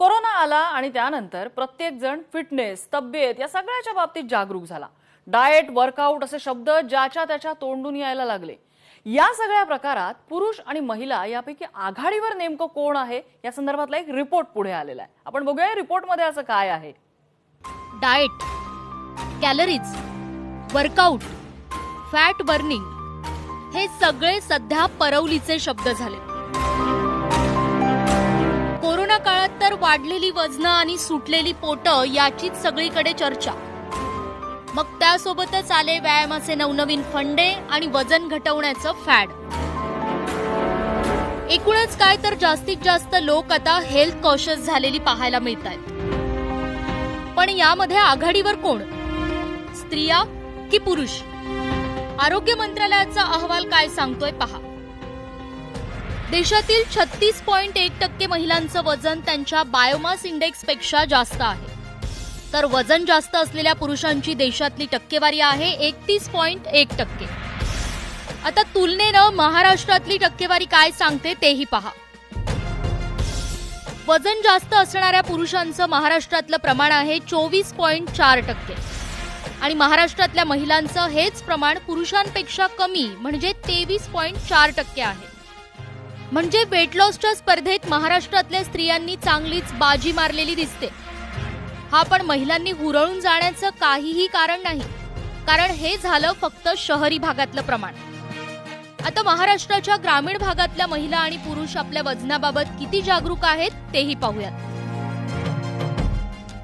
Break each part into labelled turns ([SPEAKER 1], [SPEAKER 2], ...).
[SPEAKER 1] Corona आला आणि त्यानंतर प्रत्येक जण फिटनेस तब्येत या सगळ्याच्या बाबतीत जागरूक झाला. डाएट वर्कआउट असे शब्द ज्याच्या त्याच्या तोंडून यायला लागले. या सगळ्या प्रकारात पुरुष आणि महिला यापैकी आघाडीवर नेमकं कोण आहे या संदर्भातला एक रिपोर्ट पुढे आलेला आहे. आपण बघूया रिपोर्टमध्ये असं काय आहे.
[SPEAKER 2] Diet calories workout fat burning हे सगळे सध्या परवलीचे शब्द झाले. तर वाढलेली वजनं आणि सुटलेली पोटं याचीच सगळीकडे चर्चा. मग त्यासोबतच आले व्यायामाचे नवनवीन फंडे आणि वजन घटवण्याचं फॅड. एकूणच काय तर जास्तीत जास्त लोक आता हेल्थ कॉशियस झालेली पाहायला मिळत आहेत पण यामध्ये आघाडीवर कोण? स्त्रिया की पुरुष? आरोग्य मंत्रालयाचा अहवाल काय सांगतोय पहा. देशातील छत्तीस पॉइंट एक टक्के महिलांचं वजन त्यांच्या बायोमास इंडेक्सपेक्षा जास्त आहे. तर वजन जास्त असलेल्या पुरुषांची देशातली टक्केवारी आहे एकतीस पॉइंट एक टक्के. आता तुलनेनं महाराष्ट्रातली टक्केवारी काय सांगते तेही पहा. वजन जास्त असणाऱ्या पुरुषांचं महाराष्ट्रातलं प्रमाण आहे चोवीस पॉइंट चार टक्के. आणि महाराष्ट्रातल्या महिलांचं हेच प्रमाण पुरुषांपेक्षा कमी म्हणजे तेवीस पॉइंट चार टक्के आहे. म्हणजे वेट लॉसच्या स्पर्धेत महाराष्ट्रातल्या स्त्रियांनी चांगलीच बाजी मारलेली दिसते. हा पण महिलांनी हुरळून जाण्याचं काहीही कारण नाही. कारण हे झालं फक्त शहरी भागातलं प्रमाण. आता महाराष्ट्राच्या ग्रामीण भागातल्या महिला आणि पुरुष आपल्या वजनाबाबत किती जागरूक आहेत तेही पाहूयात.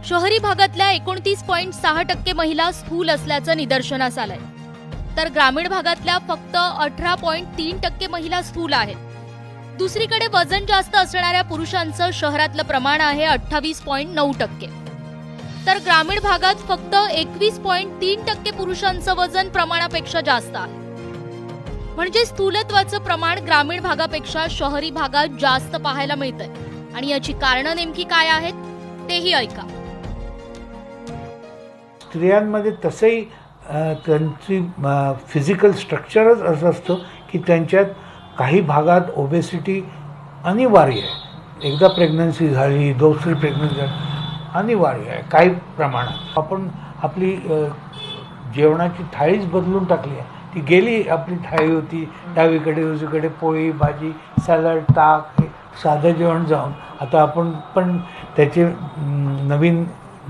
[SPEAKER 2] शहरी भागातल्या एकोणतीस पॉईंट सहा टक्के महिला स्थूल असल्याचं निदर्शनास आलंय. तर ग्रामीण भागातल्या फक्त अठरा पॉईंट तीन टक्के महिला स्थूल आहेत. दुसरीकडे वजन जास्त असणाऱ्या पुरुषांचं शहरातलं प्रमाण आहे अठ्ठावीस पॉईंट नऊ टक्के. तर ग्रामीण भागात फक्त एकवीस पॉईंट तीन टक्के पुरुषांचं वजन प्रमाणापेक्षा जास्त आहे. म्हणजे स्थूलत्वाचं प्रमाण ग्रामीण भागापेक्षा शहरी भागात जास्त पाहायला मिळतंय. आणि याची कारणं नेमकी काय आहेत तेही ऐका.
[SPEAKER 3] स्त्रियांमध्ये तसंही त्यांची फिजिकल स्ट्रक्चरच असं असतं की त्यांच्यात काही भागात ओबेसिटी अनिवार्य आहे. एकदा प्रेग्नन्सी झाली दुसरी प्रेग्नन्सी झाली अनिवार्य आहे काही प्रमाणात. आपण आपली जेवणाची थाळीच बदलून टाकली आहे. ती गेली आपली थाळी होती डावीकडे उजवीकडे पोळी भाजी सॅलड ताक साधं जेवण जाऊन. आता आपण पण त्याचे नवीन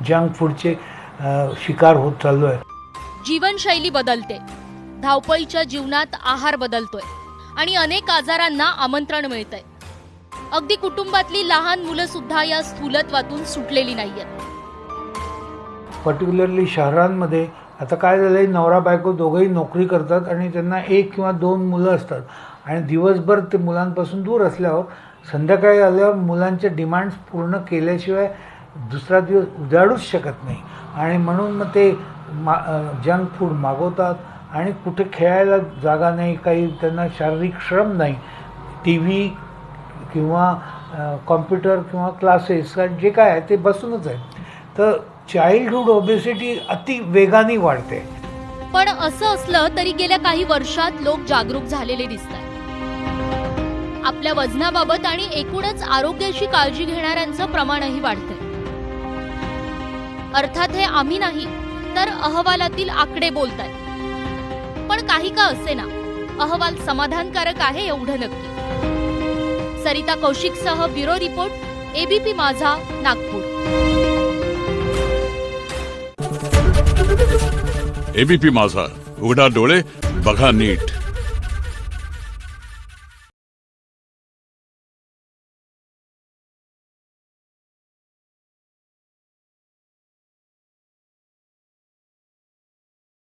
[SPEAKER 3] जंक फूडचे शिकार होत चाललो आहे
[SPEAKER 2] जीवनशैली बदलते. धावपळीच्या जीवनात आहार बदलतोय. आणि अनेक आजारांना आमंत्रण मिळत आहे अगदी कुटुंबातली लहान मुलं सुद्धा या स्थूलत्वातून सुटलेली नाहीयेत.
[SPEAKER 3] पर्टिक्युलरली शहरांमध्ये आता काय झालं आहे नवरा बायको दोघंही नोकरी करतात आणि त्यांना एक किंवा दोन मुलं असतात. आणि दिवसभर ते मुलांपासून दूर असल्यावर संध्याकाळी आल्यावर मुलांच्या डिमांड्स पूर्ण केल्याशिवाय दुसरा दिवस उजाडूच शकत नाही. आणि म्हणून मग ते मा जंक फूड मागवतात आणि कुठे खेळायला जागा नाही काही त्यांना शारीरिक श्रम नाही. टी व्ही किंवा कॉम्प्युटर किंवा क्लासेस जे काय आहे ते बसूनच आहे तर चाइल्डहूड ओबेसिटी अति वेगाने वाढते.
[SPEAKER 2] पण असं असलं तरी गेल्या काही वर्षात लोक जागरूक झालेले दिसतात. आपल्या वजनाबाबत आणि एकूणच आरोग्याची काळजी घेणाऱ्यांचं प्रमाणही वाढतंय. अर्थात हे आम्ही नाही तर अहवालातील आकडे बोलतात पण काही का असे ना अहवाल समाधानकारक आहे एवढं नक्की. सरिता कौशिकसह bureau report ABP Majha Nagpur.
[SPEAKER 4] ABP माझा. उघडा डोळे बघा नीट.